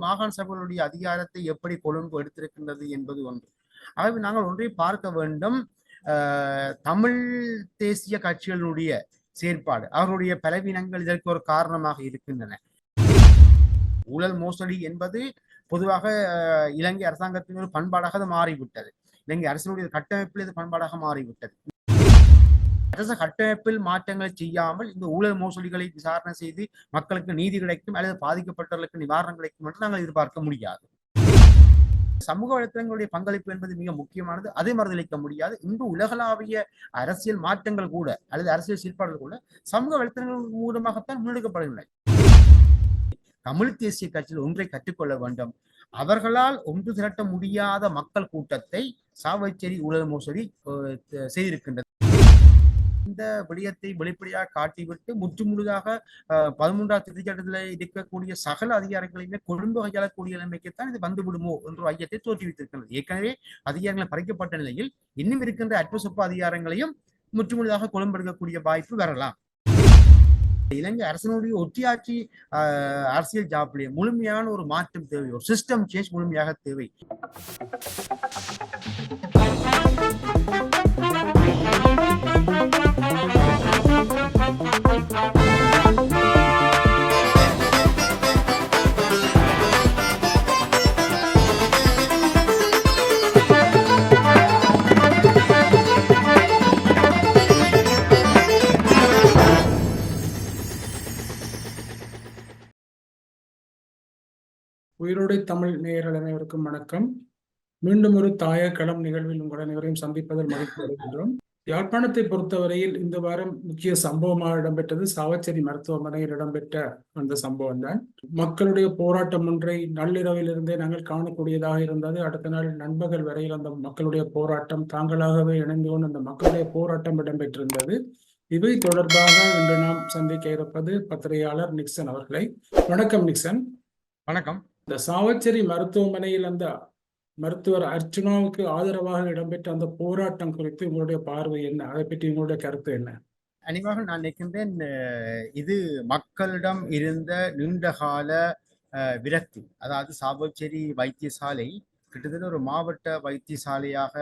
மாகாண சபைகளுடைய அதிகாரத்தை எப்படி கொழும்பு எடுத்திருக்கின்றது என்பது ஒன்று. ஆகவே நாங்கள் ஒன்றை பார்க்க வேண்டும். தமிழ் தேசிய கட்சிகளுடைய செயற்பாடு அவர்களுடைய பலவீனங்கள் இதற்கு ஒரு காரணமாக இருக்கின்றன. ஊழல் மோசடி என்பது பொதுவாக இலங்கை அரசாங்கத்தின் ஒரு பண்பாடாக அது மாறிவிட்டது. இலங்கை அரசினுடைய கட்டமைப்பில் இது பண்பாடாக மாறிவிட்டது. அரச கட்டமைப்பில் மாற்றங்களை செய்யாமல் இந்த ஊழல் மோசடிகளை விசாரணை செய்து மக்களுக்கு நீதி கிடைக்கும் அல்லது பாதிக்கப்பட்டவர்களுக்கு நிவாரணம் கிடைக்கும் என்று நாங்கள் எதிர்பார்க்க முடியாது. சமூக வலைத்தளங்களுடைய பங்களிப்பு என்பது மிக முக்கியமானது. அதை மறுதளிக்க முடியாது. இன்று உலகளாவிய அரசியல் மாற்றங்கள் கூட அல்லது அரசியல் செயல்பாடுகள் கூட சமூக வலைத்தளங்கள் மூலமாகத்தான் முன்னெடுக்கப்படுகின்றன. தமிழ் தேசிய கட்சியில் ஒன்றை கற்றுக்கொள்ள வேண்டும். அவர்களால் ஒன்று திரட்ட முடியாத மக்கள் கூட்டத்தை சாவச்சேரி ஊழல் மோசடி செய்திருக்கின்றது. அந்த விடயத்தை வெளிப்படையாக காட்டிவிட்டு முற்று முழுதாக பதிமூன்றாம் திருச்சட்டத்தில் இருக்கக்கூடிய சகல அதிகாரங்களையுமே கொழும்பு கையாளக்கூடிய நிலைமைக்குத்தான் இது வந்துவிடுமோ என்ற ஐயத்தை தோற்றுவித்திருக்கிறது. ஏற்கனவே அதிகாரங்கள் பறிக்கப்பட்ட நிலையில் இன்னும் இருக்கின்ற அற்ப அதிகாரங்களையும் முற்றுமுழுதாக கொழும்பெடுக்கக்கூடிய வாய்ப்பு வரலாம். இலங்கை அரசனுடைய ஒற்றியாட்சி அரசியல் ஜாப்லேயே முழுமையான ஒரு மாற்றம் தேவை. ஒரு சிஸ்டம் சேஞ்ச் முழுமையாக தேவை. உயிரோடை தமிழ் நேயர்கள் அனைவருக்கும் வணக்கம். மீண்டும் ஒரு தாய களம் நிகழ்வில் உங்கள் அனைவரையும் சந்திப்பதில் மகிழ்ச்சி அடைகின்றோம். யாழ்ப்பாணத்தை பொறுத்தவரையில் இந்த வாரம் முக்கிய சம்பவமாக இடம்பெற்றது. சாவச்சேரி மருத்துவமனையில் இடம்பெற்ற அந்த சம்பவம் தான் மக்களுடைய போராட்டம் ஒன்றை நள்ளிரவிலிருந்தே நாங்கள் காணக்கூடியதாக இருந்தது. அடுத்த நாள் நண்பகல் வரையில் அந்த மக்களுடைய போராட்டம் தாங்களாகவே இணைந்து கொண்டு அந்த மக்களுடைய போராட்டம் இடம்பெற்றிருந்தது. இவை தொடர்பாக இன்று நாம் சந்திக்க இருப்பது பத்திரிகையாளர் நிக்சன் அவர்களை. வணக்கம் நிக்சன். வணக்கம். இந்த சாவச்சேரி மருத்துவமனையில் அந்த மருத்துவர் அர்ச்சனாவுக்கு ஆதரவாக இடம்பெற்ற அந்த போராட்டம் குறித்து உங்களுடைய பார்வை என்ன? அதை பற்றி உங்களுடைய கருத்து என்ன? அனிவாக நான் நினைக்கின்றேன் இது மக்களிடம் இருந்த நீண்டகால விரக்தி. அதாவது சாபச்சேரி வைத்தியசாலை கிட்டத்தட்ட ஒரு மாவட்ட வைத்தியசாலையாக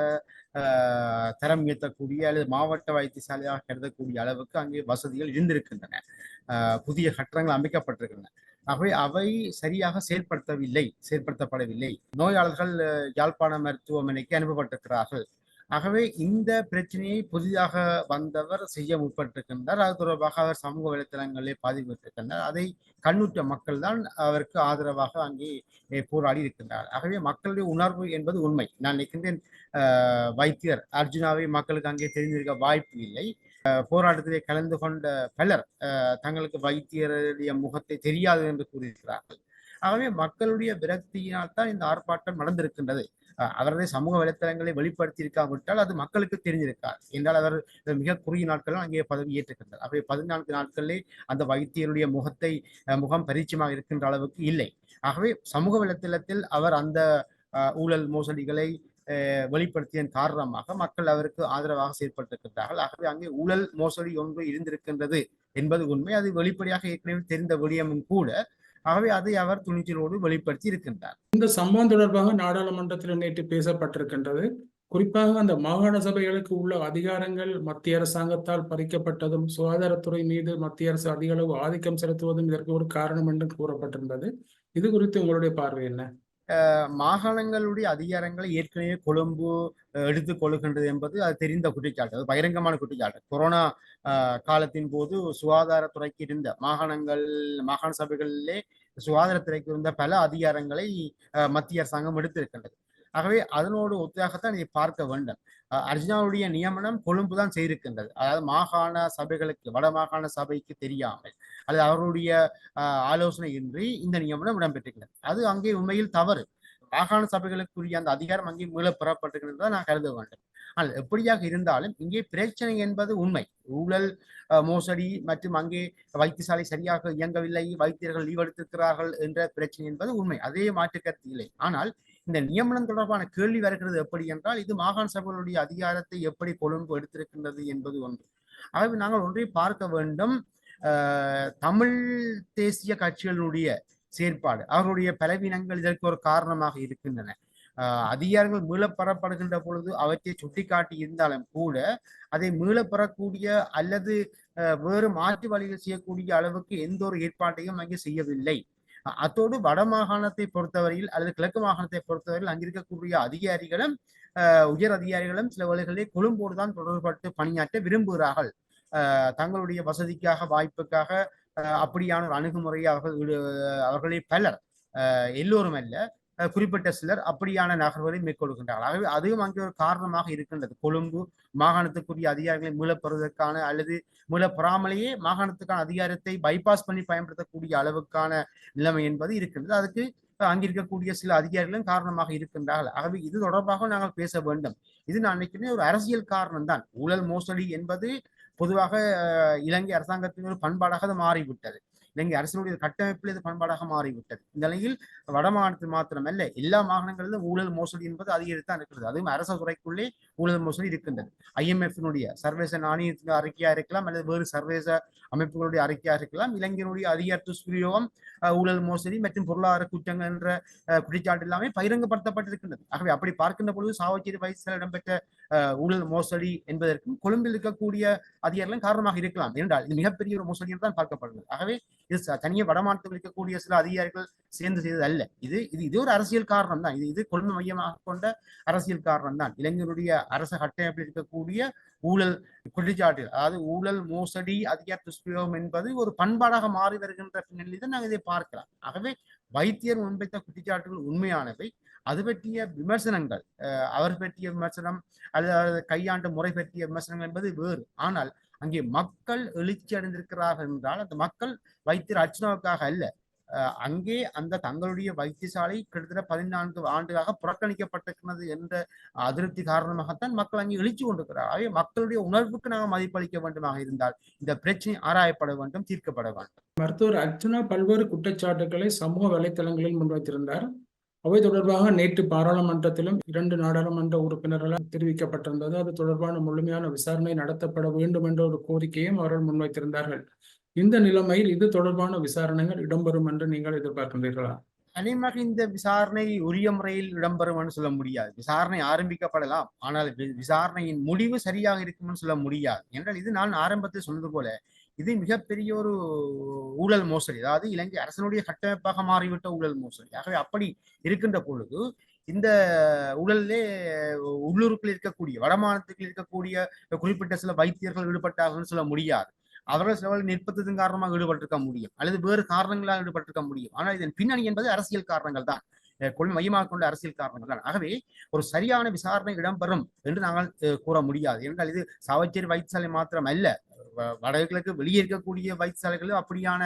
தரம் உயர்த்தக்கூடிய அல்லது மாவட்ட வைத்தியசாலையாக கருதக்கூடிய அளவுக்கு அங்கே வசதிகள் இருந்திருக்கின்றன. புதிய கட்டடங்கள் அமைக்கப்பட்டிருக்கின்றன. ஆகவே அவை சரியாக செயல்படுத்தவில்லை செயல்படுத்தப்படவில்லை. நோயாளர்கள் யாழ்ப்பாண மருத்துவமனைக்கு அனுப்பப்பட்டிருக்கிறார்கள். ஆகவே இந்த பிரச்சனையை புதிதாக வந்தவர் செய்ய முற்பட்டிருக்கின்றார். அது தொடர்பாக அவர் சமூக வலைத்தளங்களிலே பாதிப்பிட்டிருக்கின்றார் அதை கண்ணுற்ற மக்கள் தான் அவருக்கு ஆதரவாக அங்கே போராடி இருக்கின்றார். ஆகவே மக்களுடைய உணர்வு என்பது உண்மை. நான் நினைக்கின்றேன் வைத்தியர் அர்ஜுனாவை மக்களுக்கு அங்கே தெரிந்திருக்க வாய்ப்பு இல்லை. போராட்டத்திலே கலந்து கொண்ட பலர் தங்களுக்கு வைத்தியருடைய முகத்தை தெரியாது என்று கூறியிருக்கிறார்கள். ஆகவே மக்களுடைய விரக்தியினால் தான் இந்த ஆர்ப்பாட்டம் நடந்திருக்கின்றது. அவரது சமூக வலைத்தளங்களை வெளிப்படுத்தி இருக்காவிட்டால் அது மக்களுக்கு தெரிஞ்சிருக்கார் என்றால் அவர் மிக குறுகிய நாட்களும் அங்கே பதவி ஏற்றுக்கின்றார் அவை பதினான்கு நாட்களிலே அந்த வைத்தியருடைய முகத்தை முகம் பரிச்சயமாக இருக்கின்ற அளவுக்கு இல்லை. ஆகவே சமூக வலைத்தளத்தில் அவர் அந்த ஊழல் மோசடிகளை வெளிப்படுத்தியதன் காரணமாக மக்கள் அவருக்கு ஆதரவாக செயற்பட்டிருக்கின்றார்கள். ஆகவே அங்கே ஊழல் மோசடி ஒன்று இருந்திருக்கின்றது என்பது உண்மை. அது வெளிப்படையாக ஏற்கனவே தெரிந்த விடயமும் கூட ஆகவே அதை அவர் துணிச்சலோடு வெளிப்படுத்தி இருக்கின்றார். இந்த சம்பவம் தொடர்பாக நாடாளுமன்றத்தில் நேற்று பேசப்பட்டிருக்கின்றது. குறிப்பாக அந்த மாகாண சபைகளுக்கு உள்ள அதிகாரங்கள் மத்திய அரசாங்கத்தால் பறிக்கப்பட்டதும் சுகாதாரத்துறை மீது மத்திய அரசு அதிக அளவு ஆதிக்கம் செலுத்துவதும் இதற்கு ஒரு காரணம் என்று கூறப்பட்டிருந்தது. இது குறித்து உங்களுடைய பார்வை என்ன? மாகாணங்களுடைய அதிகாரங்களை ஏற்கனவே கொழும்பு எடுத்துக் கொள்கின்றது என்பது அது தெரிந்த குற்றச்சாட்டு. அது பகிரங்கமான குற்றச்சாட்டு. கொரோனா காலத்தின் போது சுகாதாரத்துறைக்கு இருந்த மாகாணங்கள் மாகாண சபைகளிலே சுகாதாரத்துறைக்கு இருந்த பல அதிகாரங்களை மத்திய அரசாங்கம் எடுத்திருக்கின்றது. ஆகவே அதனோடு ஒத்தாகத்தான் இதை பார்க்க வேண்டும். அர்ஜுனாவுடைய நியமனம் கொழும்பு தான் செய்திருக்கின்றது. அதாவது மாகாண சபைகளுக்கு வட மாகாண சபைக்கு தெரியாமல். அல்லது அவருடைய ஆலோசனை இன்றி இந்த நியமனம் இடம்பெற்றிருக்கிறது. அது அங்கே உண்மையில் தவறு. மாகாண சபைகளுக்குரிய அந்த அதிகாரம் அங்கே மீள பெறப்பட்டிருக்கிறது நான் கருத வேண்டும். ஆனால் எப்படியாக இருந்தாலும் இங்கே பிரச்சனை என்பது உண்மை. ஊழல் மோசடி மற்றும் அங்கே வைத்தியசாலை சரியாக இயங்கவில்லை வைத்தியர்கள் லீவ் எடுத்திருக்கிறார்கள் என்ற பிரச்சனை என்பது உண்மை. அதே மாற்று கருத்து இல்லை. ஆனால் இந்த நியமனம் தொடர்பான கேள்வி வருகிறது எப்படி என்றால் இது மாகாண சபைகளுடைய அதிகாரத்தை எப்படி கொழும்பு எடுத்திருக்கின்றது என்பது ஒன்று. ஆகவே நாங்கள் ஒன்றை பார்க்க வேண்டும். தமிழ் தேசிய கட்சிகளுடைய செயற்பாடு அவர்களுடைய பலவீனங்கள் இதற்கு ஒரு காரணமாக இருக்கின்றன. ஆஹ் அதிகாரங்கள் மீளப்பெறப்படுகின்ற பொழுது அவற்றை சுட்டிக்காட்டி இருந்தாலும் கூட அதை மீளப்பெறக்கூடிய அல்லது அஹ், வேறு மாற்று வழிகள் செய்யக்கூடிய அளவுக்கு எந்த ஒரு ஏற்பாட்டையும் அங்கே செய்யவில்லை. அத்தோடு வட மாகாணத்தை பொறுத்தவரையில் அல்லது கிழக்கு மாகாணத்தை பொறுத்தவரையில் அங்கிருக்கக்கூடிய அதிகாரிகளும் உயர் அதிகாரிகளும் சில வேளைகளிலே கொழும்போடு தான் தொடர்பட்டு பணியாற்ற விரும்புகிறார்கள். தங்களுடைய வசதிக்காக வாய்ப்புக்காக அப்படியான ஒரு அணுகுமுறையை அவர்கள் ஈடு- அவர்களில் பலர் எல்லோரும் அல்ல குறிப்பிட்ட சிலர் அப்படியான நகர்வுகளை மேற்கொள்கின்றார்கள். ஆகவே அதுவும் அங்கே ஒரு காரணமாக இருக்கின்றது. கொழும்பு மாகாணத்துக்குரிய அதிகாரிகளை மீளப்பெறுவதற்கான அல்லது மீளப்பெறாமலேயே மாகாணத்துக்கான அதிகாரத்தை பைபாஸ் பண்ணி பயன்படுத்தக்கூடிய அளவுக்கான நிலைமை என்பது இருக்கின்றது. அதுக்கு அங்கிருக்கக்கூடிய சில அதிகாரிகளும் காரணமாக இருக்கின்றார்கள். ஆகவே இது தொடர்பாக நாங்கள் பேச வேண்டும். இது நான் நினைக்கிறேன் ஒரு அரசியல் காரணம் தான் ஊழல் மோசடி என்பது பொதுவாக அஹ், இலங்கை அரசாங்கத்தின் ஒரு பண்பாடாக அது மாறிவிட்டது. இலங்கை அரசினுடைய கட்டமைப்பில் இது பண்பாடாக மாறிவிட்டது. இந்த நிலையில் வட மாநிலத்தில் மாத்திரமல்ல எல்லா மாகாணங்களிலும் ஊழல் மோசடி என்பது அதிகரித்தான் இருக்கிறது. அதுவும் அரச துறைக்குள்ளே ஊழல் மோசடி இருக்கின்றது ஐஎம்எஃபினுடைய சர்வதேச நாணயத்தின் அறிக்கையா இருக்கலாம் அல்லது வேறு சர்வதேச அமைப்புகளுடைய அறிக்கையா இருக்கலாம் இளைஞருடைய அதிகார துஷ்பிரயோகம் ஊழல் மோசடி மற்றும் பொருளாதார குற்றங்கள் என்ற குற்றச்சாட்டு எல்லாமே பகிரங்கப்படுத்தப்பட்டிருக்கின்றது. ஆகவே அப்படி பார்க்கின்ற பொழுது சாவச்சேரி வயசில் இடம்பெற்ற ஊழல் மோசடி என்பதற்கும் கொழும்பில் இருக்கக்கூடிய அதிகாரிகளும் காரணமாக இருக்கலாம். என்றால் இது மிகப்பெரிய ஒரு மோசடி என்று தான் பார்க்கப்படுகிறது. ஆகவே இது தனியாக தனியே வடமாநிலத்தில் இருக்கக்கூடிய சில அதிகாரிகள் சேர்ந்து செய்தது அல்ல. இது இது இது ஒரு அரசியல் காரணம் தான் இது இது கொள்கை மையமாக கொண்ட அரசியல் காரணம் தான் இளைஞருடைய அரச கட்டமைப்பில் இருக்கக்கூடிய ஊழல் குற்றச்சாட்டுகள் அதாவது ஊழல் மோசடி அதிகார துஷ்பிரயோகம் என்பது ஒரு பண்பாடாக மாறி வருகின்ற பின்னணியில் தான் நாங்கள் இதை பார்க்கலாம். ஆகவே வைத்தியர் முன்வைத்த குற்றச்சாட்டுகள் உண்மையானவை. அது பற்றிய விமர்சனங்கள் அவர் பற்றிய விமர்சனம் அல்லது கையாண்ட முறை பற்றிய விமர்சனங்கள் என்பது வேறு. ஆனால் அங்கே மக்கள் எழுச்சி அடைந்திருக்கிறார்கள் என்றால் அந்த மக்கள் வைத்தியர் அர்ச்சனாவுக்காக அல்ல. அங்கே அந்த தங்களுடைய வைத்தியசாலை கிட்டத்தட்ட பதினான்கு ஆண்டுகளாக புறக்கணிக்கப்பட்டிருக்கிறது என்ற அதிருப்தி காரணமாகத்தான் மக்கள் அங்கே எழுச்சி கொண்டிருக்கிறார். ஆகவே மக்களுடைய உணர்வுக்கு நாங்கள் மதிப்பளிக்க வேண்டுமாக இருந்தால் இந்த பிரச்சனை ஆராயப்பட வேண்டும் தீர்க்கப்பட வேண்டும். மருத்துவர் அர்ச்சனா பல்வேறு குற்றச்சாட்டுகளை சமூக வலைத்தளங்களில் முன்வைத்திருந்தார். அவை தொடர்பாக நேற்று பாராளுமன்றத்திலும் இரண்டு நாடாளுமன்ற உறுப்பினர்களால் தெரிவிக்கப்பட்டிருந்தது. அது தொடர்பான முழுமையான விசாரணை நடத்தப்பட வேண்டும் என்ற ஒரு கோரிக்கையும் அவர்கள் முன்வைத்திருந்தார்கள். இந்த நிலைமையில் இது தொடர்பான விசாரணைகள் இடம்பெறும் என்று நீங்கள் எதிர்பார்க்கின்றீர்களா? அநேகமாக இந்த விசாரணை உரிய முறையில் இடம்பெறும்னு சொல்ல முடியாது. விசாரணை ஆரம்பிக்கப்படலாம். ஆனால் வி- விசாரணையின் முடிவு சரியாக இருக்கும்னு சொல்ல முடியாது. என்றால் இது நான் ஆரம்பத்தில் சொன்னது போல இது மிகப்பெரிய ஒரு ஊழல் மோசடி. அதாவது இலங்கை அரசனுடைய கட்டமைப்பாக மாறிவிட்ட ஊழல் மோசடி. ஆகவே அப்படி இருக்கின்ற பொழுது இந்த ஊழலிலே உள்ளூருக்குள் இருக்கக்கூடிய வடமாநிலத்தில் இருக்கக்கூடிய குறிப்பிட்ட சில வைத்தியர்கள் ஈடுபட்டார்கள்னு சொல்ல முடியாது. அவர்கள் சில வேளை நிர்பந்தத்தின் காரணமாக ஈடுபட்டிருக்க முடியும். அல்லது வேறு காரணங்களால் ஈடுபட்டிருக்க முடியும். ஆனால் இதன் பின்னணி என்பது அரசியல் காரணங்கள் தான். கொள்கை மையமாக கொண்ட அரசியல் காரணங்கள் தான். ஆகவே ஒரு சரியான விசாரணை இடம்பெறும் என்று நாங்கள் கூற முடியாது. என்றால் இது சாவச்சேரி வைத்தியசாலை மாத்திரம் அல்ல வடகிழக்கு வெளியே இருக்கக்கூடிய வைத்தியசாலைகளும் அப்படியான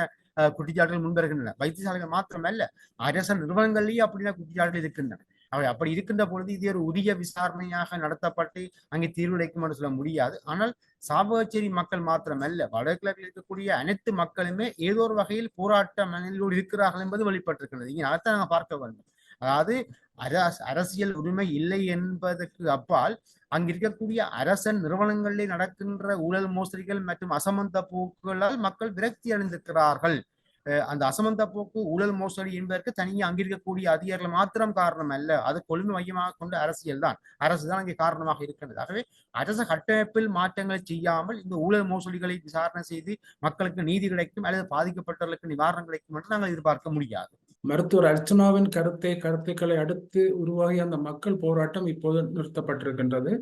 குற்றச்சாட்டுகள் முன்வருகின்றன. வைத்தியசாலைகள் மாத்திரமல்ல. அரச நிறுவனங்களிலேயே அப்படியான குற்றச்சாட்டுகள் இருக்கின்றன. அவை அப்படி இருக்கின்ற பொழுது இது ஒரு உரிய விசாரணையாக நடத்தப்பட்டு அங்கே தீர்வுடைக்கும் என்று சொல்ல முடியாது. ஆனால் சாபகச்சேரி மக்கள் மாத்திரமல்ல. வடகிழக்கில் இருக்கக்கூடிய அனைத்து மக்களுமே ஏதோ ஒரு வகையில் போராட்ட மனநிலையோடு இருக்கிறார்கள் என்பது வெளிப்பட்டிருக்கிறது இங்கே அதை நாங்கள் பார்க்க வேண்டும். அதாவது அரசியல் உரிமை இல்லை என்பதற்கு அப்பால் அங்க இருக்கக்கூடிய அரசன் நிறுவனங்களில் நடக்கின்ற ஊழல் மோசடிகள் மற்றும் அசமந்த போக்குகளால் மக்கள் விரக்தி அடைந்திருக்கிறார்கள். அந்த அசமந்த போக்கு ஊழல் மோசடி என்பதற்கு தனியே அங்கிருக்கக்கூடிய அதிகாரிகள் மாத்திரம் காரணம் அல்ல. அது கொள்கை மையமாக கொண்ட அரசியல் தான். அரசு தான் அங்கே காரணமாக இருக்கிறது ஆகவே அரசு கட்டமைப்பில் மாற்றங்களை செய்யாமல் இந்த ஊழல் மோசடிகளை விசாரணை செய்து மக்களுக்கு நீதி கிடைக்கும் அல்லது பாதிக்கப்பட்டவர்களுக்கு நிவாரணம் கிடைக்கும் என்று நாங்கள் எதிர்பார்க்க முடியாது. மருத்துவர் அர்ச்சனாவின் கருத்தை கருத்துக்களை அடுத்து உருவாகிய அந்த மக்கள் போராட்டம் இப்போது நிறுத்தப்பட்டிருக்கின்றது.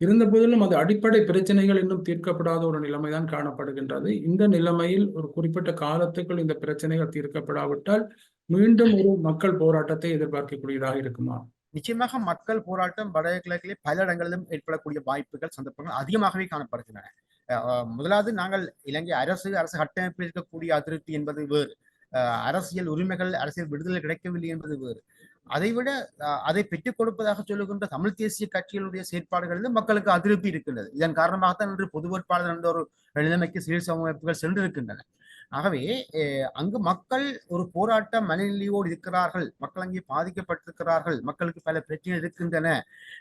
இருந்த போதிலும் அது அடிப்படை பிரச்சனைகள் இன்னும் தீர்க்கப்படாத ஒரு நிலைமைதான் காணப்படுகின்றது. இந்த நிலைமையில் ஒரு குறிப்பிட்ட காலத்துக்குள் இந்த பிரச்சனைகள் தீர்க்கப்படாவிட்டால் மீண்டும் ஒரு மக்கள் போராட்டத்தை எதிர்பார்க்கக்கூடியதாக இருக்குமா? நிச்சயமாக மக்கள் போராட்டம் வடகிழக்கிலே பல இடங்களிலும் ஏற்படக்கூடிய வாய்ப்புகள் சந்தர்ப்பங்கள் அதிகமாகவே காணப்படுகின்றன. முதலாவது நாங்கள் இலங்கை அரசு அரசு கட்டமைப்பில் இருக்கக்கூடிய அதிருப்தி என்பது வேறு. அரசியல் உரிமைகள் அரசியல் விடுதலை கிடைக்கவில்லை என்பது வேறு. அதைவிட அஹ் அதை பெற்றுக் கொடுப்பதாக சொல்லுகின்ற தமிழ் தேசிய கட்சிகளுடைய செயற்பாடுகளிலும் மக்களுக்கு அதிருப்தி இருக்கின்றது. இதன் காரணமாகத்தான் இன்று பொது வேட்பாளர் என்ற ஒரு நிலைமைக்கு சிவில் சமூக சென்றிருக்கின்றன. ஆகவே அஹ் அங்கு மக்கள் ஒரு போராட்ட மனநிலையோடு இருக்கிறார்கள் மக்கள் அங்கே பாதிக்கப்பட்டிருக்கிறார்கள் மக்களுக்கு பல பிரச்சனைகள் இருக்கின்றன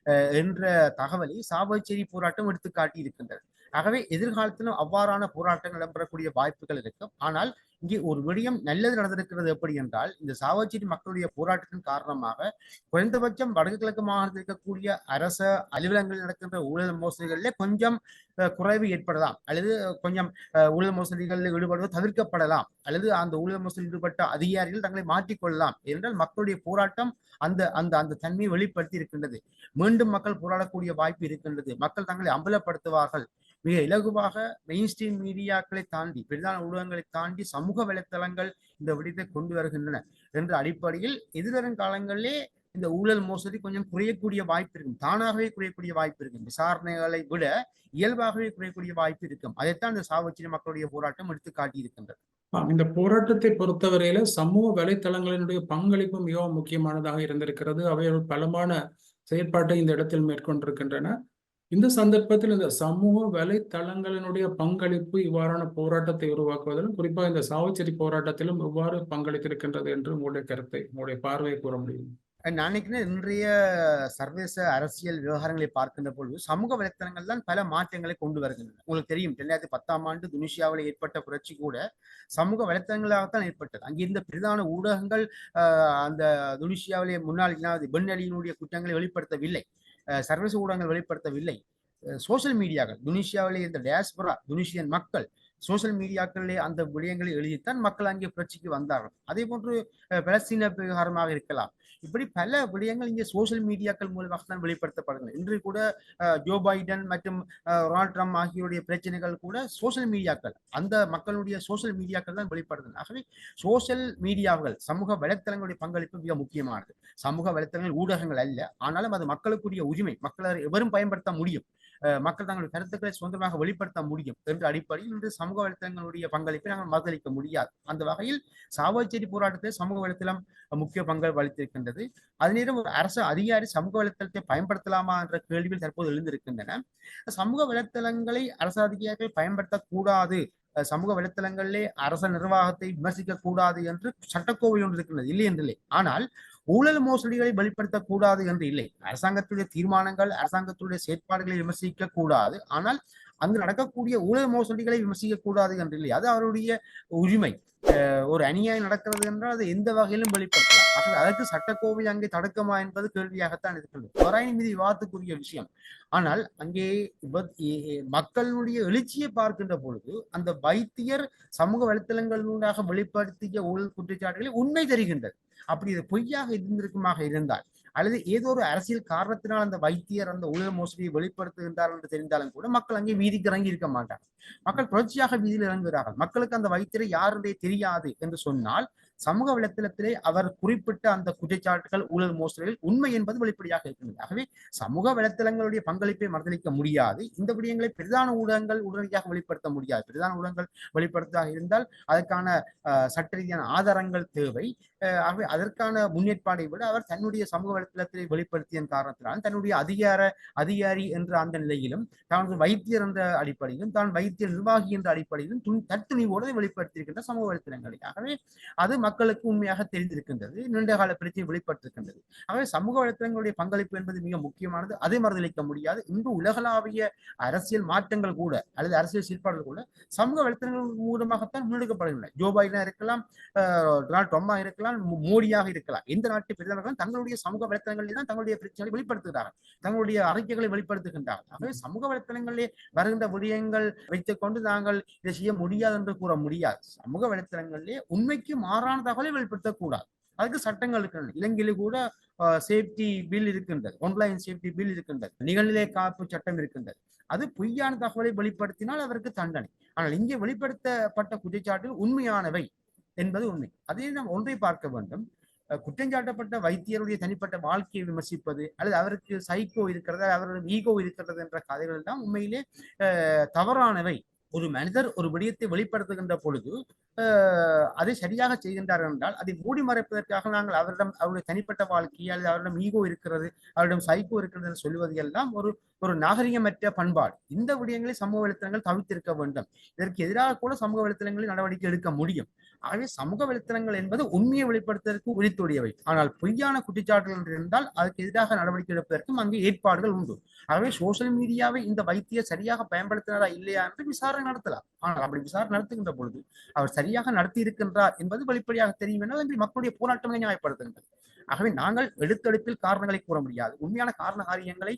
அஹ் என்ற தகவலை சாவச்சேரி போராட்டம் எடுத்துக்காட்டி இருக்கின்றது ஆகவே எதிர்காலத்திலும் அவ்வாறான போராட்டங்கள் இடம்பெறக்கூடிய வாய்ப்புகள் இருக்கும். ஆனால் இங்கே ஒரு விடயம் நல்லது நடந்திருக்கிறது எப்படி என்றால் இந்த சாவச்சேரி மக்களுடைய போராட்டத்தின் காரணமாக குறைந்தபட்சம் வடக்கு கிழக்கு மாகாணத்தில் இருக்கக்கூடிய அரச அலுவலகங்களில் நடக்கின்ற ஊழல் மோசடிகளில் கொஞ்சம் அஹ், குறைவு ஏற்படலாம். அல்லது கொஞ்சம் அஹ், ஊழல் மோசடிகளில் ஈடுபடுவது தவிர்க்கப்படலாம். அல்லது அந்த ஊழல் மோசடியில் ஈடுபட்ட அதிகாரிகள் தங்களை மாற்றிக்கொள்ளலாம். என்றால் மக்களுடைய போராட்டம் அந்த அந்த அந்த தன்மையை வெளிப்படுத்தி இருக்கின்றது. மீண்டும் மக்கள் போராடக்கூடிய வாய்ப்பு இருக்கின்றது. மக்கள் தங்களை அம்பலப்படுத்துவார்கள். மிக இலகுவாக மெயின் ஸ்ட்ரீம் மீடியாக்களை தாண்டி பெரிதான ஊடகங்களை தாண்டி சமூக வலைத்தளங்கள் இந்த விடயத்தை கொண்டு வருகின்றன என்ற அடிப்படையில் எதிர்வரும் காலங்களிலே இந்த ஊழல் மோசடி கொஞ்சம் குறையக்கூடிய வாய்ப்பு இருக்கும். தானாகவே குறையக்கூடிய வாய்ப்பு இருக்கும். விசாரணைகளை விட இயல்பாகவே குறையக்கூடிய வாய்ப்பு இருக்கும். அதைத்தான் இந்த சாவச்சின மக்களுடைய போராட்டம் எடுத்து காட்டியிருக்கின்றது. இந்த போராட்டத்தை பொறுத்தவரையில சமூக வலைத்தளங்களினுடைய பங்களிப்பு மிகவும் முக்கியமானதாக இருந்திருக்கிறது. அவை ஒரு பலமான செயற்பாட்டை இந்த இடத்தில் மேற்கொண்டிருக்கின்றன. இந்த சந்தர்ப்பத்தில் இந்த சமூக வலைத்தளங்களினுடைய பங்களிப்பு இவ்வாறான போராட்டத்தை உருவாக்குவதிலும் குறிப்பாக இந்த சாவச்சேரி போராட்டத்திலும் எவ்வாறு பங்களித்திருக்கின்றது என்று உங்களுடைய கருத்தை உங்களுடைய பார்வையை கூற முடியும். நான் நினைக்கிறேன் இன்றைய சர்வதேச அரசியல் விவகாரங்களை பார்க்கின்ற பொழுது சமூக வலைத்தளங்கள் தான் பல மாற்றங்களை கொண்டு வருகின்றன. உங்களுக்கு தெரியும் ரெண்டாயிரத்தி பத்தாம் ஆண்டு துனிஷியாவில் ஏற்பட்ட புரட்சி கூட சமூக வலைத்தளங்களாகத்தான் ஏற்பட்டது. அங்கிருந்த பிரதான ஊடகங்கள் அந்த துனிஷியாவிலே முன்னாள் ஜனாதிபதி பென் அலியினுடைய குற்றங்களை வெளிப்படுத்தவில்லை. சர்வதேச ஊடகங்கள் வெளிப்படுத்தவில்லை. சோசியல் மீடியாக்கள் துனிஷியாவிலே இருந்த டேஸ்பரா துனிஷியன் மக்கள் சோசியல் மீடியாக்களிலே அந்த விடயங்களை எழுதித்தான் மக்கள் அங்கே புரட்சிக்கு வந்தார்கள். அதே போன்று பலஸ்தீன விவகாரமாக இருக்கலாம். இப்படி பல விடயங்கள் இங்கே சோஷியல் மீடியாக்கள் மூலமாக தான் வெளிப்படுத்தப்படுகிறது. இன்று கூட ஜோ பைடன் மற்றும் டொனால்ட் ரொனால்ட் ட்ரம்ப் ஆகியோருடைய பிரச்சனைகள் கூட சோஷியல் மீடியாக்கள் அந்த மக்களுடைய சோஷியல் மீடியாக்கள் தான் வெளிப்படுது ஆகவே சோஷியல் மீடியாக்கள் சமூக வலைத்தளங்களுடைய பங்களிப்பு மிக முக்கியமானது. சமூக வலைத்தளங்கள் ஊடகங்கள் அல்ல. ஆனாலும் அது மக்களுக்குரிய உரிமை. மக்களை எவரும் பயன்படுத்த முடியும். மக்கள் தங்களுடைய கருத்துக்களை சுதந்திரமாக வெளிப்படுத்த முடியும் என்ற அடிப்படையில் இன்று சமூக வலைத்தளங்களுடைய பங்களிப்பை நாங்கள் மறுதளிக்க முடியாது. அந்த வகையில் சாவச்சேரி போராட்டத்தில் சமூக வலைத்தளம் முக்கிய பங்கு வகித்திருக்கின்றது. அதே நேரம் ஒரு அரசு அதிகாரி சமூக வலைத்தளத்தை பயன்படுத்தலாமா என்ற கேள்விகள் தற்போது எழுந்திருக்கின்றன. சமூக வலைத்தளங்களை அரசு அதிகாரிகள் பயன்படுத்தக்கூடாது. அஹ் சமூக வலைத்தளங்களிலே அரச நிர்வாகத்தை விமர்சிக்க கூடாது என்று சட்டக்கோவை ஒன்று இருக்கின்றது. இல்லை என்றில்லை. ஆனால் ஊழல் மோசடிகளை வெளிப்படுத்தக்கூடாது என்று இல்லை. அரசாங்கத்துடைய தீர்மானங்கள் அரசாங்கத்துடைய செயற்பாடுகளை விமர்சிக்க கூடாது. ஆனால் அங்கு நடக்கக்கூடிய ஊழல் மோசடிகளை விமர்சிக்க கூடாது என்று இல்லை. அது அவருடைய உரிமை. அஹ் ஒரு அநியாயம் நடக்கிறது என்றால் அது எந்த வகையிலும் வெளிப்படுத்தலாம் அதற்கு சட்டக்கோவை அங்கே தடுக்கமா என்பது கேள்வியாகத்தான் இருக்கிறது. வராயின் மீது விவாதத்துக்குரிய விஷயம். ஆனால் அங்கே மக்களுடைய எழுச்சியை பார்க்கின்ற பொழுது அந்த வைத்தியர் சமூக வலைத்தளங்களூடாக வெளிப்படுத்திய ஊழல் குற்றச்சாட்டுகளை உண்மை தெரிகின்றது. அப்படி இது பொய்யாக இருந்திருக்குமாக இருந்தால் அல்லது ஏதோ ஒரு அரசியல் காரணத்தினால் அந்த வைத்தியர் அந்த ஊழல் மோசடியை வெளிப்படுத்துகின்றார் என்று தெரிந்தாலும் கூட மக்கள் அங்கே வீதிக்கு இறங்கி இருக்க மாட்டார்கள். மக்கள் தொடர்ச்சியாக வீதியில் இறங்குகிறார்கள். மக்களுக்கு அந்த வைத்தியரை யாருடைய தெரியாது என்று சொன்னால் சமூக வலைத்தளத்திலே அவர் குறிப்பிட்ட அந்த குற்றச்சாட்டுகள் ஊழல் மோசடிகள் உண்மை என்பது வெளிப்படையாக இருக்கின்றது. ஆகவே சமூக வலைத்தளங்களுடைய பங்களிப்பை மறுதளிக்க முடியாது. இந்த விடயங்களை பிரதான ஊடகங்கள் உடனடியாக வெளிப்படுத்த முடியாது. பிரதான ஊடகங்கள் வெளிப்படுத்ததாக இருந்தால் அதற்கான சட்ட ரீதியான ஆதாரங்கள் தேவை. ஆகவே அதற்கான முன்னேற்பாடை விட அவர் தன்னுடைய சமூக வலைத்தளத்திலே வெளிப்படுத்திய காரணத்தினால் தன்னுடைய அதிகார அதிகாரி என்ற அந்த நிலையிலும் தான் வைத்தியர் என்ற அடிப்படையிலும் தான் வைத்திய நிர்வாகி என்ற அடிப்படையிலும் துணி தத்துணிவோடு வெளிப்படுத்தியிருக்கின்ற சமூக வலைத்தளங்களை. ஆகவே அது மக்களுக்கு உண்மையாக தெரிந்திருக்கின்றது. நீண்ட கால பிரச்சனை வெளிப்பட்டிருக்கின்றது ஆகவே சமூக வலைத்தளங்களுடைய பங்களிப்பு என்பது மிக முக்கியமானது. அதை மறுதளிக்க முடியாது. இன்று உலகளாவிய அரசியல் மாற்றங்கள் கூட அல்லது அரசியல் செயற்பாடுகள் கூட சமூக வலைத்தளங்கள் மூலமாகத்தான் முன்னெடுக்கப்படுகின்றன. ஜோ பைடனா இருக்கலாம் டொனால்ட் ட்ரம்மா இருக்கலாம் மோடியாக இருக்கலாம். எந்த நாட்டு பிரதமர்களும் தங்களுடைய சமூக வலைத்தளங்களில் தான் தங்களுடைய பிரச்சனைகளை வெளிப்படுத்துகிறார்கள். தங்களுடைய அறிக்கைகளை வெளிப்படுத்துகின்றார்கள். ஆகவே சமூக வலைத்தளங்களிலே வருகின்ற விடயங்கள் வைத்துக் கொண்டு நாங்கள் இதை செய்ய முடியாது என்று கூற முடியாது. சமூக வலைத்தளங்களிலே உண்மைக்கு மாறா தவறான தகவலை வெளிப்படுத்தக்கூடாது. அதுக்கு சட்டங்கள் இருக்கின்றன. இலங்கையில கூட சேஃப்டி பில் இருக்கின்றது. ஒன்லைன் சேஃப்டி பில் இருக்கின்றது. நிகழ்நிலை காப்பு சட்டம் இருக்கின்றது. அது பொய்யான தகவலை வெளிப்படுத்தினால் அவருக்கு தண்டனை. ஆனால் இங்கே வெளிப்படுத்தப்பட்ட குற்றச்சாட்டுகள் உண்மையானவை என்பது உண்மை. அதே நாம் ஒன்றை பார்க்க வேண்டும். குற்றஞ்சாட்டப்பட்ட வைத்தியருடைய தனிப்பட்ட வாழ்க்கையை விமர்சிப்பது அல்லது அவருக்கு சைக்கோ இருக்கிறது அவருடைய ஈகோ இருக்கிறது என்ற கதைகள் எல்லாம் உண்மையிலே தவறானவை. ஒரு மனிதர் ஒரு விடயத்தை வெளிப்படுத்துகின்ற பொழுது அதை சரியாக செய்கின்றார் என்றால் அதை மூடி மறைப்பதற்காக நாங்கள் அவரிடம் அவருடைய தனிப்பட்ட வாழ்க்கை அல்லது அவரிடம் ஈகோ இருக்கிறது அவரிடம் சைக்கோ இருக்கிறது என்று சொல்லுவது எல்லாம் ஒரு ஒரு நாகரிகமற்ற பண்பாடு. இந்த விடயங்களை சமூக வலைத்தளங்கள் தவிர்த்திருக்க வேண்டும். இதற்கு எதிராக கூட சமூக வலைத்தளங்களில் நடவடிக்கை எடுக்க முடியும். ஆகவே சமூக வலைத்தளங்கள் என்பது உண்மையை வெளிப்படுத்துவதற்கு உரித்துடையவை. ஆனால் பொய்யான குற்றச்சாட்டுகள் இருந்தால் அதற்கு எதிராக நடவடிக்கை எடுப்பதற்கும் அங்கே ஏற்பாடுகள் உண்டு. ஆகவே சோசியல் மீடியாவை இந்த வைத்தியர் சரியாக பயன்படுத்தினாரா இல்லையா என்று விசாரணை நடத்தலாம். ஆனால் அப்படி விசாரணை நடத்துகின்ற பொழுது அவர் சரியாக நடத்தி இருக்கின்றார் என்பது வெளிப்படையாக தெரியும் என்றால் மக்களுடைய போராட்டங்களை நியாயப்படுத்துகின்றது. ஆகவே நாங்கள் எடுத்தெடுப்பில் காரணங்களை கூற முடியாது. உண்மையான காரண காரியங்களை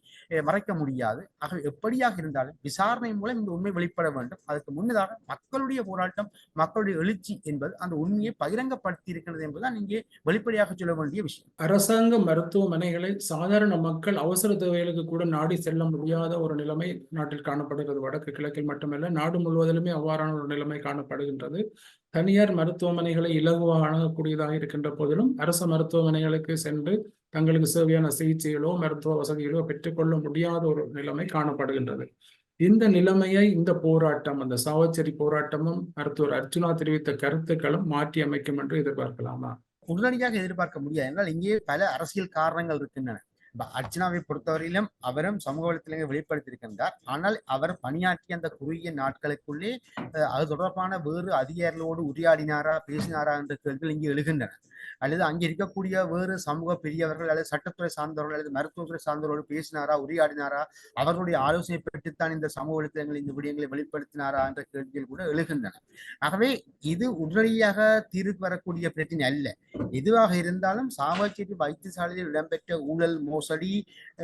மறைக்க முடியாது. ஆகவே எப்படியாக இருந்தாலும் விசாரணை மூலம் இந்த உண்மை வெளிப்பட வேண்டும். அதுக்கு முன்னதாக மக்களுடைய போராட்டம் மக்களுடைய எழுச்சி என்பது அந்த உண்மையை பகிரங்கப்படுத்தி இருக்கிறது என்பதுதான் இங்கே வெளிப்படையாக சொல்ல வேண்டிய விஷயம். அரசாங்க மருத்துவமனைகளை சாதாரண மக்கள் அவசர தேவைகளுக்கு கூட நாடி செல்ல முடியாத ஒரு நிலைமை நாட்டில் காணப்படுகிறது. வடக்கு கிழக்கில் மட்டுமல்ல நாடு முழுவதிலுமே அவ்வாறான ஒரு நிலைமை காணப்படுகின்றது. தனியார் மருத்துவமனைகளை இலகுவாக அணுகக்கூடியதாக இருக்கின்ற போதிலும் அரசு மருத்துவமனைகளுக்கு சென்று தங்களுக்கு சேவையான சிகிச்சைகளோ மருத்துவ வசதிகளோ பெற்றுக்கொள்ள முடியாத ஒரு நிலைமை காணப்படுகின்றது. இந்த நிலைமையை இந்த போராட்டம் அந்த சாவச்சேரி போராட்டமும் மருத்துவர் அர்ஜுனா தெரிவித்த கருத்துக்களும் மாற்றி அமைக்கும் என்று எதிர்பார்க்கலாமா? உடனடியாக எதிர்பார்க்க முடியாது. என்றால் இங்கே பல அரசியல் காரணங்கள் இருக்கின்றன. அர்ச்சனாவை பொறுத்தவரையிலும் அவரும் சமூக வலைத்தளங்களை வெளிப்படுத்தியிருக்கின்றார். ஆனால் அவர் பணியாற்றிய அந்த குறுகிய நாட்களுக்குள்ளே அஹ், அது தொடர்பான வேறு அதிகாரிகளோடு உரையாடினாரா பேசினாரா என்ற கேள்விகள் இங்கே எழுகின்றன. அல்லது அங்கே இருக்கக்கூடிய வேறு சமூக பெரியவர்கள் அல்லது சட்டத்துறை சார்ந்தவர்கள் அல்லது மருத்துவத்துறை சார்ந்தவர்களோடு பேசினாரா உரையாடினாரா அவர்களுடைய ஆலோசனை பெற்றுத்தான் இந்த சமூக வலைத்தளங்கள் இந்த விடயங்களை வெளிப்படுத்தினாரா என்ற கேள்விகள் கூட எழுகின்றன. ஆகவே இது உடனடியாக தீர்வு வரக்கூடிய பிரச்சனை அல்ல. எதுவாக இருந்தாலும் சாவச்சேரி வைத்தியசாலையில் இடம்பெற்ற ஊழல் மோசடி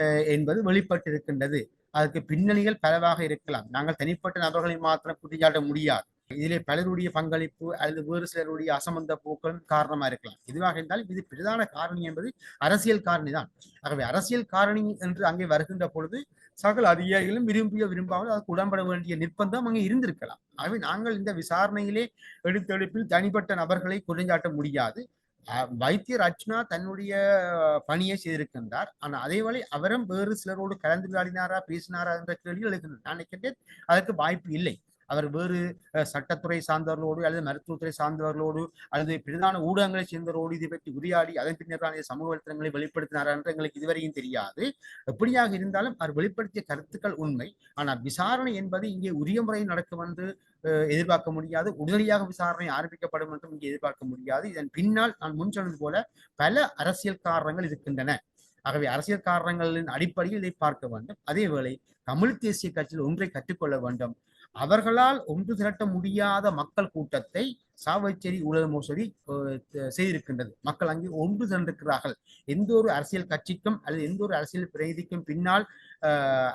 அஹ், என்பது வெளிப்பட்டிருக்கின்றது. அதற்கு பின்னணிகள் பலவாக இருக்கலாம். நாங்கள் தனிப்பட்ட நபர்களை மாத்திரம் குற்றஞ்சாட்ட முடியாது. இதிலே பலருடைய பங்களிப்பு அல்லது வேறு சிலருடைய அசமந்த போக்களும் காரணமா இருக்கலாம். இதுவாக இருந்தாலும் இது பிரதான காரணி என்பது அரசியல் காரணி தான். ஆகவே அரசியல் காரணி என்று அங்கே வருகின்ற பொழுது சகல அதிகாரிகளும் விரும்பிய விரும்பாமல் அதுக்கு உடன்பட வேண்டிய நிர்பந்தம் அங்கே இருந்திருக்கலாம். ஆகவே நாங்கள் இந்த விசாரணையிலே எடுத்தெடுப்பில் தனிப்பட்ட நபர்களை குறைஞ்சாட்ட முடியாது. அஹ் வைத்தியர் அர்ச்சனா தன்னுடைய பணியை செய்திருக்கின்றார். ஆனால் அதேவேளை அவரும் வேறு சிலரோடு கலந்துரையாடினாரா பேசினாரா என்ற கேள்வி எழுகின்றது நான் நினைக்கின்றேன் அதற்கு வாய்ப்பு இல்லை. அவர் வேறு சட்டத்துறை சார்ந்தவர்களோடு அல்லது மருத்துவத்துறை சார்ந்தவர்களோடு அல்லது பிரதான ஊடகங்களை சேர்ந்தவரோடு இதை பற்றி உரையாடி அதன் பின்னர் தான் சமூக வலைத்தளங்களை வெளிப்படுத்தினார் என்று எங்களுக்கு இதுவரையும் தெரியாது. எப்படியாக இருந்தாலும் அவர் வெளிப்படுத்திய கருத்துக்கள் உண்மை. ஆனால் விசாரணை என்பது இங்கே உரிய முறையில் நடக்கும் என்று அஹ், எதிர்பார்க்க முடியாது. உடனடியாக விசாரணை ஆரம்பிக்கப்படும் என்றும் இங்கே எதிர்பார்க்க முடியாது. இதன் பின்னால் நான் முன் சொன்னது போல பல அரசியல் காரணங்கள் இருக்கின்றன. ஆகவே அரசியல் காரணங்களின் அடிப்படையில் இதை பார்க்க வேண்டும். அதேவேளை தமிழ் தேசிய கட்சியில் ஒன்றை கற்றுக்கொள்ள வேண்டும். அவர்களால் ஒன்று திரட்ட முடியாத மக்கள் கூட்டத்தை சாவச்சேரி ஊழல் மோசடி செய்திருக்கின்றது. மக்கள் அங்கே ஒன்று திரண்டிருக்கிறார்கள். எந்த ஒரு அரசியல் கட்சிக்கும் அல்லது எந்த ஒரு அரசியல் பிரதிக்கும் பின்னால்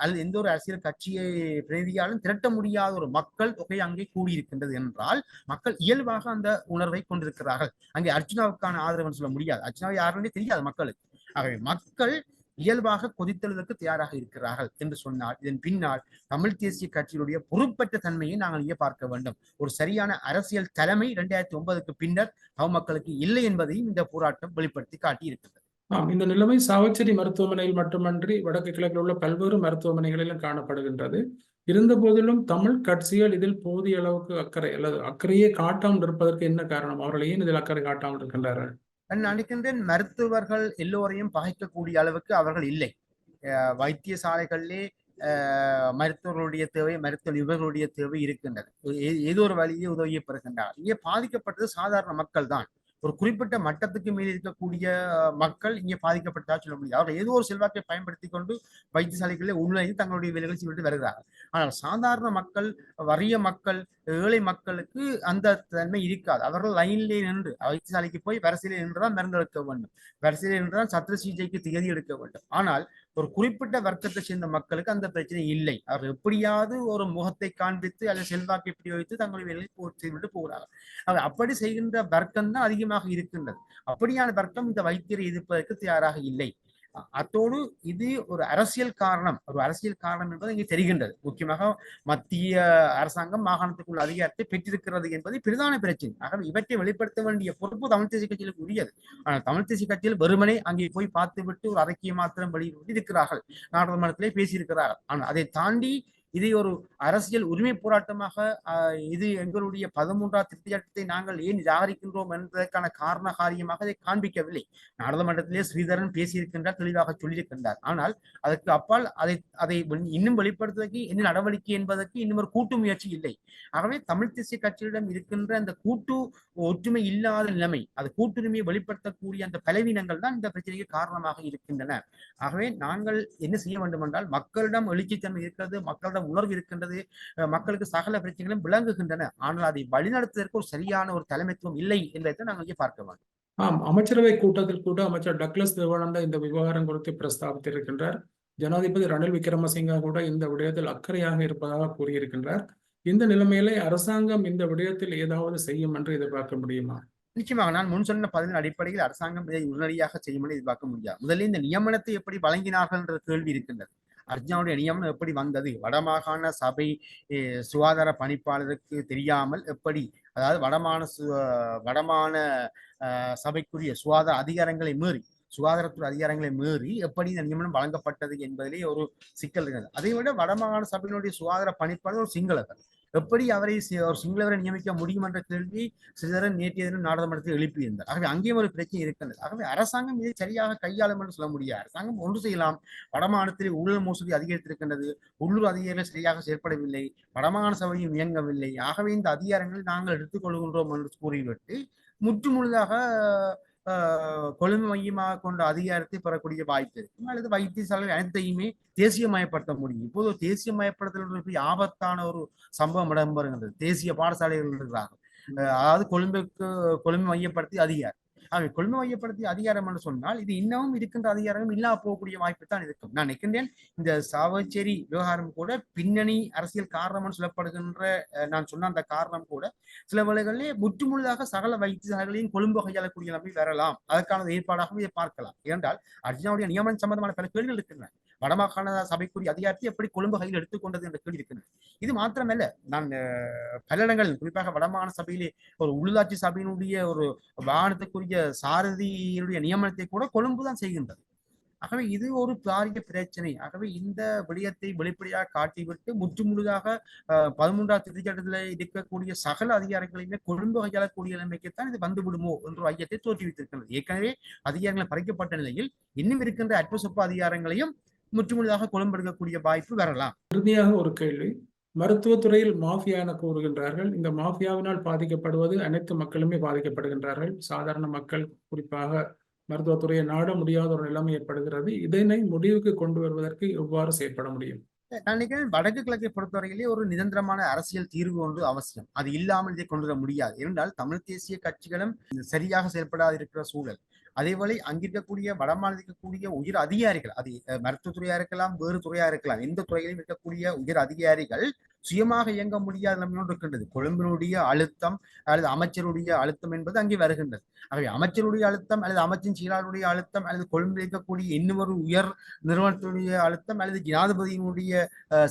அல்லது எந்த ஒரு அரசியல் கட்சியை பிரதியாலும் திரட்ட முடியாத ஒரு மக்கள் தொகை அங்கே கூடியிருக்கின்றது என்றால் மக்கள் இயல்பாக அந்த உணர்வை கொண்டிருக்கிறார்கள். அங்கே அர்ஜுனாவுக்கான ஆதரவுன்னு சொல்ல முடியாது. அர்ஜுனாவை யாருன்னே தெரியாது மக்களுக்கு. ஆகவே மக்கள் இயல்பாக கொதித்தெழுவதற்கு தயாராக இருக்கிறார்கள் என்று சொன்னால் இதன் பின்னால் தமிழ் தேசிய கட்சியினுடைய பொறுப்பற்ற தன்மையை நாங்கள் இங்கே பார்க்க வேண்டும். ஒரு சரியான அரசியல் தலைமை இரண்டாயிரத்தி ஒன்பதுக்கு பின்னர் தமிழ் மக்களுக்கு இல்லை என்பதையும் இந்த போராட்டம் வெளிப்படுத்தி காட்டியிருக்கிறது. ஆம் இந்த நிலைமை சாவச்சேரி மருத்துவமனையில் மட்டுமன்றி வடக்கு கிழக்கில் உள்ள பல்வேறு மருத்துவமனைகளிலும் காணப்படுகின்றது. இருந்த போதிலும் தமிழ் கட்சிகள் இதில் போதிய அளவுக்கு அக்கறை அல்லது அக்கறையே காட்டாமல் இருப்பதற்கு என்ன காரணம்? அவர்கள் ஏன் இதில் அக்கறை காட்டாமல் இருக்கின்றார்கள்? நான் நினைக்கின்றேன் மருத்துவர்கள் எல்லோரையும் பகைக்கக்கூடிய அளவுக்கு அவர்கள் இல்லை. அஹ் வைத்தியசாலைகளிலே அஹ் மருத்துவர்களுடைய தேவை மருத்துவ நிபுணர்களுடைய தேவை இருக்கின்றது. ஏ- ஏதோ ஒரு வழியே உதவியை பெறுகின்றார் இங்கே பாதிக்கப்பட்டது சாதாரண மக்கள் தான் ஒரு குறிப்பிட்ட மட்டத்துக்கு மேல் இருக்கக்கூடிய மக்கள் இங்கே பாதிக்கப்பட்டதாக சொல்ல முடியாது அவர்கள் ஏதோ ஒரு செல்வாக்கை பயன்படுத்தி கொண்டு வைத்தியசாலைகளில் உள்நுழைந்து தங்களுடைய வேலைகளை செய்து வருகிறார்கள். ஆனால் சாதாரண மக்கள் வறிய மக்கள் ஏழை மக்களுக்கு அந்த தன்மை இருக்காது. அவர்கள் லைன்லேயே நின்று வைத்தியசாலைக்கு போய் வரிசையிலே நின்றுதான் மருந்து எடுக்க வேண்டும். வரிசையிலே நின்றுதான் சத்திர சிகிச்சைக்கு திகதி எடுக்க வேண்டும். ஆனால் ஒரு குறிப்பிட்ட வர்க்கத்தை சேர்ந்த மக்களுக்கு அந்த பிரச்சனை இல்லை. அவர் எப்படியாவது ஒரு முகத்தை காண்பித்து அல்லது செல்வாக்கை பிரயோகித்து தங்களுடைய வேலையை செய்துவிட்டு போகிறார்கள். அவர் அப்படி செய்கின்ற வர்க்கம் தான் அதிகமாக இருக்கின்றது. அப்படியான வர்க்கம் இந்த வைத்தியரை எதிர்ப்பதற்கு தயாராக இல்லை. அத்தோடு இது ஒரு அரசியல் காரணம். ஒரு அரசியல் காரணம் என்பது இங்கே தெரிகின்றது. முக்கியமாக மத்திய அரசாங்கம் மாகாணத்துக்குள்ள அதிகாரத்தை பெற்றிருக்கிறது என்பது பிரதான பிரச்சனை. ஆகவே இவற்றை வெளிப்படுத்த வேண்டிய பொறுப்பு தமிழ் தேசிய கட்சிகளுக்கு உரியது. ஆனால் தமிழ் தேசிய கட்சியில் வெறுமனே அங்கே போய் பார்த்துவிட்டு ஒரு அறிக்கையை மாத்திரம் வெளியிட்டு இருக்கிறார்கள் நாடாளுமன்றத்திலே பேசியிருக்கிறார்கள். ஆனால் அதை தாண்டி இதை ஒரு அரசியல் உரிமை போராட்டமாக இது எங்களுடைய பதிமூன்றாம் திருத்த சட்டத்தை நாங்கள் ஏன் நிராகரிக்கின்றோம் என்பதற்கான காரண காரியமாக அதை காண்பிக்கவில்லை. நாடாளுமன்றத்திலே ஸ்ரீதரன் பேசியிருக்கின்றார் தெளிவாக சொல்லியிருக்கின்றார். ஆனால் அதற்கு அப்பால் அதை அதை இன்னும் வெளிப்படுத்துவதற்கு என்ன நடவடிக்கை என்பதற்கு இன்னும் ஒரு கூட்டு முயற்சி இல்லை. ஆகவே தமிழ் தேசிய கட்சியிடம் இருக்கின்ற அந்த கூட்டு ஒற்றுமை இல்லாத நிலைமை அது கூட்டுரிமையை வெளிப்படுத்தக்கூடிய அந்த பலவீனங்கள் தான் இந்த பிரச்சனைக்கு காரணமாக இருக்கின்றன. ஆகவே நாங்கள் என்ன செய்ய வேண்டும் என்றால் மக்களிடம் எழுச்சித்தன்மை இருக்கிறது மக்களிடம் உணர்வு இருக்கின்றது. மக்களுக்கு சகல பிரச்சனைகளும் விளங்குகின்றன. ஆனால் அதை வழிநடத்துவதற்கு ஒரு சரியான ஒரு தலைமைத்துவம் இல்லை என்பதை நாங்கள் இங்கே பார்க்க வேண்டும். ஆம் அமைச்சரவை கூட்டத்தில் கூட அமைச்சர் டக்ளஸ் தேவானந்தா இந்த விவகாரம் குறித்து பிரஸ்தாபித்திருக்கின்றார். ஜனாதிபதி ரணில் விக்ரமசிங்கா கூட இந்த விடயத்தில் அக்கறையாக இருப்பதாக கூறியிருக்கின்றார். இந்த நிலைமையிலே அரசாங்கம் இந்த விடயத்தில் ஏதாவது செய்யும் என்று எதிர்பார்க்க முடியுமா? நிச்சயமாக நான் முன் சொன்ன பதிவின் அடிப்படையில் அரசாங்கம் இதை உடனடியாக செய்யும் என்று எதிர்பார்க்க முடியாது. முதலில் இந்த நியமனத்தை எப்படி வழங்கினார்கள் என்ற கேள்வி இருக்கின்றது. அர்ஜுனாவுடைய நியமனம் எப்படி வந்தது? வடமாகாண சபை சுகாதார பணிப்பாளருக்கு தெரியாமல் எப்படி அதாவது வடமான சு- வடமான அஹ், சபைக்குரிய சுகாதார அதிகாரங்களை மீறி சுகாதாரத்துறை அதிகாரங்களை மீறி எப்படி இந்த நியமனம் வழங்கப்பட்டது என்பதிலே ஒரு சிக்கல் இருக்கிறது அதை விட வடமாகாண சபையினுடைய சுகாதார பணிப்பாளர் ஒரு சிங்களவர். எப்படி அவரை ஒரு சிங்களவரை நியமிக்க முடியும் என்ற கேள்வி சிதறன் நேற்றைய தினம் நாடாளுமன்றத்தில் எழுப்பியிருந்தார். ஆகவே அங்கேயும் ஒரு பிரச்சனை இருக்கின்றது. ஆகவே அரசாங்கம் இதை சரியாக கையாளும் என்று சொல்ல முடியாது. அரசாங்கம் ஒன்று செய்யலாம். வடமாநிலத்தில் ஊழல் மோசடி அதிகரித்திருக்கின்றது. உள்ளூர் அதிகாரிகள் சரியாக செயற்படவில்லை. வடமாகாண சபையும் இயங்கவில்லை. ஆகவே இந்த அதிகாரங்கள் நாங்கள் எடுத்துக்கொள்கின்றோம் என்று கூறிவிட்டு முற்று முழுதாக கொழும்பு மையமாக கொண்ட அதிகாரத்தை பெறக்கூடிய வாய்ப்பு இருக்கு. அல்லது வைத்தியசாலை அனைத்தையுமே தேசியமயப்படுத்த முடியும். இப்போது தேசியமயப்படுத்தல் ஆபத்தான ஒரு சம்பவம் இடம்பெறுகின்றது. தேசிய பாடசாலைகள் இருக்கிறார்கள். அதாவது கொழும்புக்கு கொழும்பு மையப்படுத்தி அதிகாரம் ஆகவே கொள்மை மையப்படுத்தி அதிகாரம் என்று சொன்னால் இது இன்னமும் இருக்கின்ற அதிகாரம் இல்லா போகக்கூடிய வாய்ப்பு தான் இருக்கும். நான் நினைக்கின்றேன் இந்த சாவச்சேரி விவகாரம் கூட பின்னணி அரசியல் காரணம்னு சொல்லப்படுகின்ற நான் சொன்ன அந்த காரணம் கூட சில வேளைகளிலே முற்றுமுழுதாக சகல வைத்தியசாலைகளையும் கொழும்பு கையாளக்கூடிய நம்பி வரலாம். அதற்கான ஏற்பாடாகவும் இதை பார்க்கலாம். ஏனென்றால் அர்ஜுனாவுடைய நியமனம் சம்பந்தமான பல கேள்விகள் இருக்கின்றன. வடமாகாண சபைக்குரிய அதிகாரத்தை எப்படி கொழும்பு கையில் எடுத்துக்கொண்டது என்ற கேள்வி இருக்கின்றன இது மாத்திரமல்ல நான் பல இடங்கள் குறிப்பாக வடமாகாண சபையிலே ஒரு உள்ளாட்சி சபையினுடைய ஒரு வாகனத்துக்குரிய சாரதியினுடைய நியமனத்தை கூட கொழும்பு தான் செய்கின்றது. ஆகவே இது ஒரு பாரிய பிரச்சனை. ஆகவே இந்த விடயத்தை வெளிப்படையாக காட்டிவிட்டு முற்றுமுழுதாக அஹ், பதிமூன்றாம் திருச்சட்டத்தில் இருக்கக்கூடிய சகல அதிகாரங்களையுமே கொழும்பு கையாளக்கூடிய நிலைமைக்குத்தான் இது வந்துவிடுமோ என்ற ஐயத்தை தோற்றுவித்திருக்கிறது ஏற்கனவே அதிகாரங்கள் பறிக்கப்பட்ட நிலையில் இன்னும் இருக்கின்ற அற்புசொப்ப அதிகாரங்களையும் முற்றுமுழுதாக கொழும்பு வாய்ப்பு வரலாம். இறுதியாக ஒரு கேள்வி. மருத்துவத்துறையில் மாஃபியா என கூறுகின்றார்கள். இந்த மாஃபியாவினால் பாதிக்கப்படுவது அனைத்து மக்களுமே பாதிக்கப்படுகின்றார்கள். சாதாரண மக்கள் குறிப்பாக மருத்துவத்துறையை நாட முடியாத ஒரு நிலைமை ஏற்படுகிறது. இதனை முடிவுக்கு கொண்டு வருவதற்கு எவ்வாறு செயற்பட முடியும்? நான் நினைக்கிறேன் வடக்கு கிழக்கை பொறுத்தவரையிலே ஒரு நிரந்தரமான அரசியல் தீர்வு ஒன்று அவசியம். அது இல்லாமல் இதை கொண்டு வர முடியாது. ஏனென்றால் தமிழ் தேசிய கட்சிகளும் சரியாக செயல்படாது இருக்கிற சூழல் அதேபோல அங்கிருக்கக்கூடிய வடமாநில இருக்கக்கூடிய உயர் அதிகாரிகள் அது மருத்துவத்துறையா இருக்கலாம் வேறு துறையா இருக்கலாம் எந்த துறையிலும் இருக்கக்கூடிய உயர் அதிகாரிகள் சுயமாக இயங்க முடியாத நிலைமையோடு இருக்கின்றது. கொழும்பினுடைய அழுத்தம் அல்லது அமைச்சருடைய அழுத்தம் என்பது அங்கே வருகின்றது. ஆகவே அமைச்சருடைய அழுத்தம் அல்லது அமைச்சின் செயலாளருடைய அழுத்தம் அல்லது கொழும்பில் இருக்கக்கூடிய இன்னொரு உயர் நிறுவனத்துடைய அழுத்தம் அல்லது ஜனாதிபதியினுடைய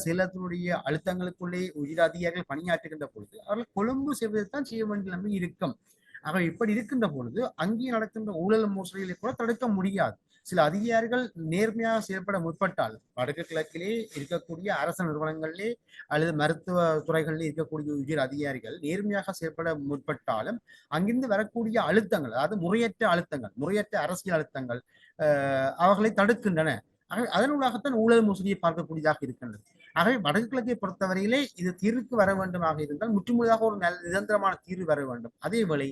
செயலத்தினுடைய அழுத்தங்களுக்குள்ளே உயர் அதிகாரிகள் பணியாற்றுகின்ற பொழுது அவர்கள் கொழும்பு செய்வதைத்தான் செய்ய வேண்டிய நிலைமை இருக்கும். ஆக இப்படி இருக்கின்ற பொழுது அங்கே நடக்கின்ற ஊழல் மோசடிகளை கூட தடுக்க முடியாது. சில அதிகாரிகள் நேர்மையாக செயல்பட முற்பட்டால் வடக்கு கிழக்கிலே இருக்கக்கூடிய அரசு நிறுவனங்களிலே அல்லது மருத்துவ துறைகளிலே இருக்கக்கூடிய உயர் அதிகாரிகள் நேர்மையாக செயல்பட முற்பட்டாலும் அங்கிருந்து வரக்கூடிய அழுத்தங்கள் அதாவது முறையற்ற அழுத்தங்கள் முறையற்ற அரசியல் அழுத்தங்கள் அஹ், அவர்களை தடுக்கின்றன. அதனூடாகத்தான் ஊழல் மோசடியை பார்க்கக்கூடியதாக இருக்கின்றது. ஆகவே வடக்கு கிழக்கை பொறுத்தவரையிலே இது தீர்வுக்கு வர வேண்டுமாக இருந்தால் முற்றுமுழுதாக ஒரு நல்ல நிரந்தரமான தீர்வு வர வேண்டும். அதே வேளை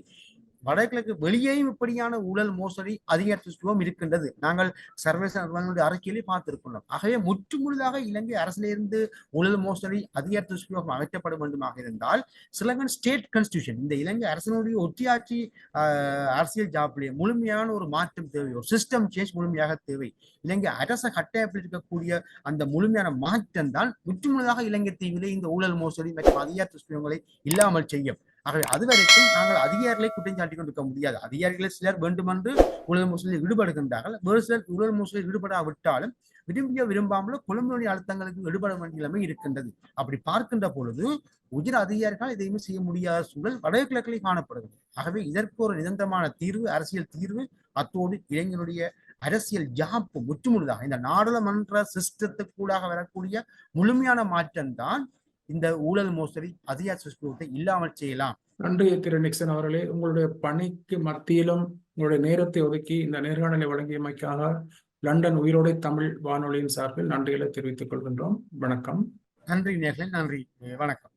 வடகிழக்கு வெளியேயும் இப்படியான ஊழல் மோசடி அதிகரித்துவம் இருக்கின்றது. நாங்கள் சர்வதேச நிறுவனங்களுடைய அறிக்கையிலே பார்த்திருக்கின்றோம். ஆகவே முற்றுமுழுதாக இலங்கை அரசிலிருந்து ஊழல் மோசடி அதிகாரத்துவம் அகற்றப்பட வேண்டுமாக இருந்தால் சிலங்கன் ஸ்டேட் கான்ஸ்டியூஷன் இந்த இலங்கை அரசினுடைய ஒற்றியாட்சி ஆஹ், அரசியல் ஜாப்பிலே முழுமையான ஒரு மாற்றம் தேவை. ஒரு சிஸ்டம் சேஞ்ச் முழுமையாக தேவை. இலங்கை அரச கட்டமைப்பில் இருக்கக்கூடிய அந்த முழுமையான மாற்றம் தான் முற்றுமுழுதாக இலங்கை தீவிலே இந்த ஊழல் மோசடி மற்றும் அதிகார துஷ்பிரங்களை இல்லாமல் செய்யும். ஆகவே அது வரைக்கும் நாங்கள் அதிகாரிகளை குற்றம் சாட்டி கொண்டிருக்க முடியாது. அதிகாரிகளை சிலர் வேண்டுமென்று ஊழல் மோசடியில் ஈடுபடுகின்றார்கள். வேறு சிலர் ஊழல் மோசடியில் ஈடுபடாவிட்டாலும் விரும்பியோ விரும்பாமலோ கொழும்புடைய அழுத்தங்களுக்கு ஈடுபட வேண்டிய நிலைமை இருக்கின்றது. அப்படி பார்க்கின்ற பொழுது உயர் அதிகாரிகள் எதையுமே செய்ய முடியாத சூழல் வடகிழக்கிலே காணப்படுகிறது. ஆகவே இதற்கு ஒரு நிரந்தரமான தீர்வு அரசியல் தீர்வு அத்தோடு இளைஞருடைய அரசியல் ஜாப்பு முற்றுமுழுதாக இந்த நாடாளுமன்ற சிஸ்டத்துக்கூடாக வரக்கூடிய முழுமையான மாற்றம்தான் இந்த ஊழல் மோசடி அதிகார சுஷ்பத்தை இல்லாமல் செய்யலாம். நன்றி திரு நிக்சன் அவர்களே. உங்களுடைய பணிக்கு மத்தியிலும் உங்களுடைய நேரத்தை ஒதுக்கி இந்த நேர்காணலை வழங்கியமைக்காக லண்டன் உயிரோடை தமிழ் வானொலியின் சார்பில் நன்றிகளை தெரிவித்துக் கொள்கின்றோம். வணக்கம். நன்றி நேர்களே நன்றி. வணக்கம்.